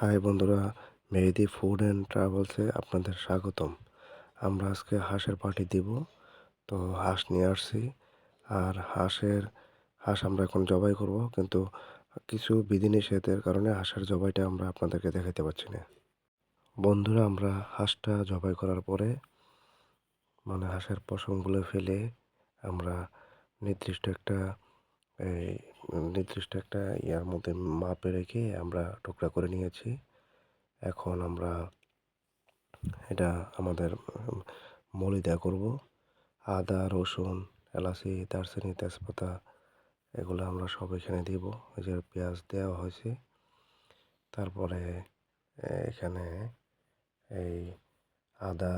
High বন্ধুরা, মেহেদি food and ট্রাভেলসে আপনাদের স্বাগতম। আমরা আজকে হাঁসের পার্টি দিব। তো হাঁস নিয়ে আসছি। আর হাঁসের, হাঁস আমরা এখন জবাই করব, কিন্তু কিছু বিধিনিষেধের কারণে হাঁসের জবাইটা আমরা আপনাদেরকে দেখাতে পারছি না। বন্ধুরা, আমরা হাঁসটা জবাই করার পরে মানে হাঁসের পশমগুলো ফেলে আমরা নির্দিষ্ট একটা এই নির্দিষ্ট একটা ইয়ার মধ্যে মাপে রেখে আমরা টুকরা করে নিয়েছি। এখন আমরা এটা আমাদের মলি দেওয়া করব। আদা, রসুন, এলাচি, দারচিনি, তেজপাতা এগুলো আমরা সব এখানে দিব। এই যে পেঁয়াজ দেওয়া হয়েছে। তারপরে এখানে এই আদা,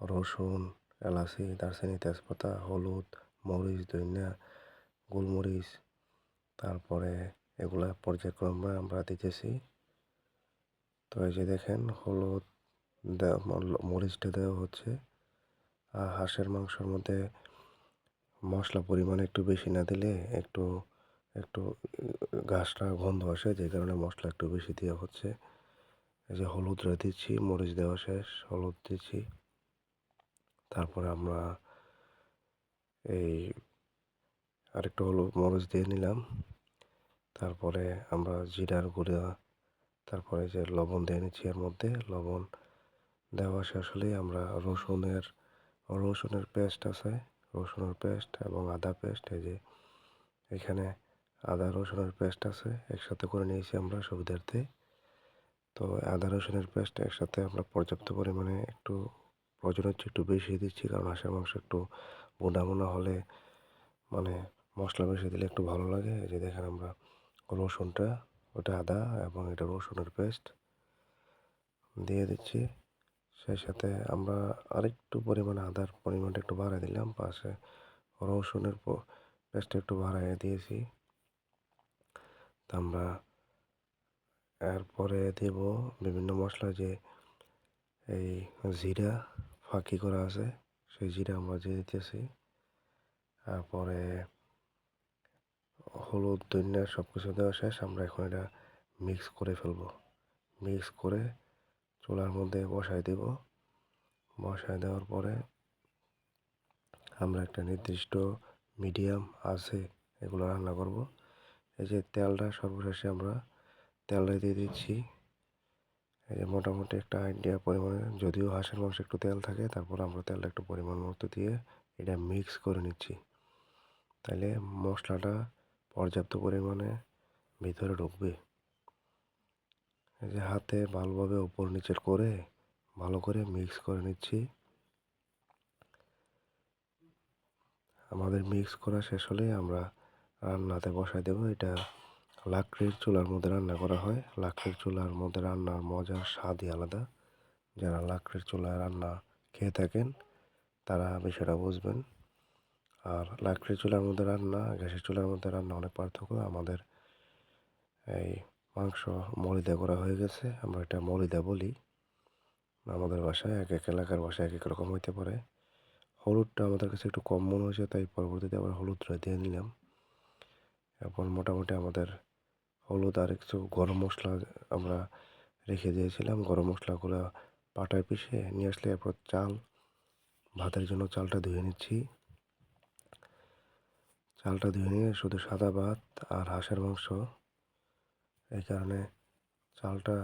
রসুন, এলাচি, দারচিনি, তেজপাতা, হলুদ, মরিচ, ধনিয়া গোলমরিচ, তারপরে এগুলা পর্যায়ক্রমে আমরা দিতেছি। তো এই যে দেখেন হলুদ মরিচটা দেওয়া হচ্ছে। আর হাঁসের মাংসের মধ্যে মশলা পরিমাণ একটু বেশি না দিলে একটু একটু ঘাসটা গন্ধ আসে, যে কারণে মশলা একটু বেশি দেওয়া হচ্ছে। এই যে হলুদটা দিচ্ছি, মরিচ দেওয়া শেষ, হলুদ দিচ্ছি। তারপরে আমরা এই আরেকটু হলুদ মরিচ দিয়ে নিলাম। তারপরে আমরা জিরার গুঁড়া, তারপরে যে লবণ দিয়ে নিচ্ছি এর মধ্যে, লবণ দেওয়া শেষ হলেই আমরা রসুনের রসুনের পেস্ট আছে, রসুনের পেস্ট এবং আদা পেস্ট এই যে এখানে আদা, রসুনের পেস্ট আছে, একসাথে করে নিয়েছি আমরা সুবিধার্থে তো আদা, রসুনের পেস্ট একসাথে আমরা পর্যাপ্ত পরিমাণে একটু প্রয়োজন হচ্ছে একটু বেশি দিচ্ছি, কারণ হাঁসের মাংস একটু বোনা বোনা হলে মানে মশলা বেশি দিলে একটু ভালো লাগে। এই যে দেখেন আমরা রসুনটা, ওটা আদা এবং এটা রসুনের পেস্ট দিয়ে দিচ্ছি। সেই সাথে আমরা আরেকটু পরিমাণে আদার পরিমাণটা একটু বাড়াই দিলাম, পাশে রসুনের পেস্টটা একটু বাড়াই দিয়েছি। তা আমরা এরপরে দেব বিভিন্ন মশলা, যে এই জিরা ফাঁকি করা আছে, সেই জিরা আমরা দিয়ে দিতেছি। তারপরে হলুদ দইনা সব কিছু দেওয়া শেষ, আমরা এখন এটা মিক্স করে ফেলব। মিক্স করে চুলার মধ্যে বসাই দেব। বসায় দেওয়ার পরে আমরা একটা নির্দিষ্ট মিডিয়াম আছে, এগুলো রান্না করব। এই যে তেলটা সর্বশেষে আমরা তেলটা দিয়ে দিচ্ছি। এই যে মোটামুটি একটা আইডিয়া পরিমাণে, যদিও হাঁসের মাংস একটু তেল থাকে, তারপর আমরা তেলটা একটু পরিমাণ মতো দিয়ে এটা মিক্স করে নিচ্ছি। তাহলে মশলাটা পর্যাপ্ত পরিমাণে ভিতরে ঢুকবে। এই যে হাতে ভালোভাবে উপর নিচের করে ভালো করে মিক্স করে নিচ্ছি। আমাদের মিক্স করা শেষ হলে আমরা রান্নাতে বসাই দেবো। এটা লাকড়ির চুলার মধ্যে রান্না করা হয়। লাকড়ির চুলার মধ্যে রান্নার মজার স্বাদই আলাদা। যারা লাকড়ির চুলায় রান্না খেয়ে থাকেন, তারা বিষয়টা বুঝবেন। আর লাকড়ির চুলার মধ্যে রান্না, গ্যাসের চুলার মধ্যে রান্না অনেক পার্থক্য। আমাদের এই মাংস মরিদা করা হয়ে গেছে। আমরা এটা মরিদা বলি। আমাদের বাসায় এক এক এলাকার বাসায় এক এক রকম হইতে পারে। হলুদটা আমাদের কাছে একটু কম মনে হয়েছে, তাই পরবর্তীতে আবার হলুদটা দিয়ে নিলাম। এরপর মোটামুটি আমাদের হলুদ আর একটু গরম মশলা আমরা রেখে দিয়েছিলাম। গরম মশলাগুলো পাটায় পিষে নিয়ে আসলে এরপর চাল, ভাতের জন্য চালটা ধুয়ে নিচ্ছি। চালটা ধুয়ে নিয়ে শুধু সাদা ভাত আর হাঁসের মাংস। এই কারণে চালটা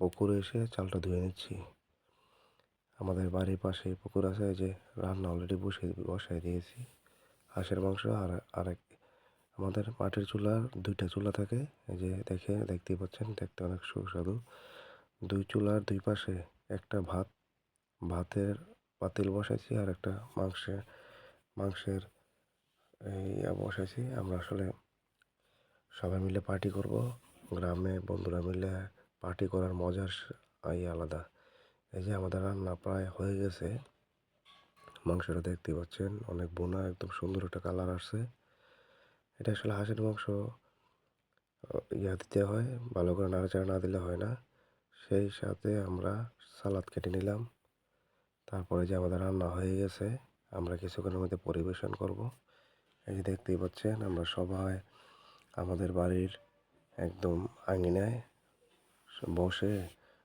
পুকুরে এসে চালটা ধুয়ে নিচ্ছি। আমাদের বাড়ির পাশে পুকুর আছে যে রান্না অলরেডি বসে বসাই দিয়েছি। হাঁসের মাংস আর আরেক আমাদের মাটির চুলার দুইটা চুলা থাকে। এই যে দেখে দেখতেই পাচ্ছেন, দেখতে অনেক সুস্বাদু। দুই চুলার দুই পাশে একটা ভাত, ভাতের পাতিল বসাইছি আর একটা মাংসের মাংসের এই বসাইছি আমরা আসলে সবাই মিলে পার্টি করব। গ্রামে বন্ধুরা মিলে পার্টি করার মজার এই আলাদা। এই যে আমাদের রান্না প্রায় হয়ে গেছে। মাংসটা দেখতে পাচ্ছেন, অনেক বোনা, একদম সুন্দর একটা কালার আসছে। এটা আসলে হাঁসের মাংস ইয়া দিতে হয়, ভালো করে নাড়াচাড়া না দিলে হয় না। সেই সাথে আমরা সালাদ কেটে নিলাম। তারপরে যে আমাদের রান্না হয়ে গেছে, আমরা কিছুক্ষণের মধ্যে পরিবেশন করব। এই যে দেখতেই পাচ্ছেন আমরা সবাই আমাদের বাড়ির একদম আঙিনায় বসে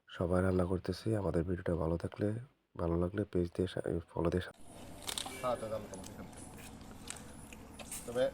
সবাই রান্না করতেছি। আমাদের ভিডিওটা ভালো থাকলে ভালো লাগলে পেজ দিয়ে ফলো দিয়ে হ্যাঁ। তবে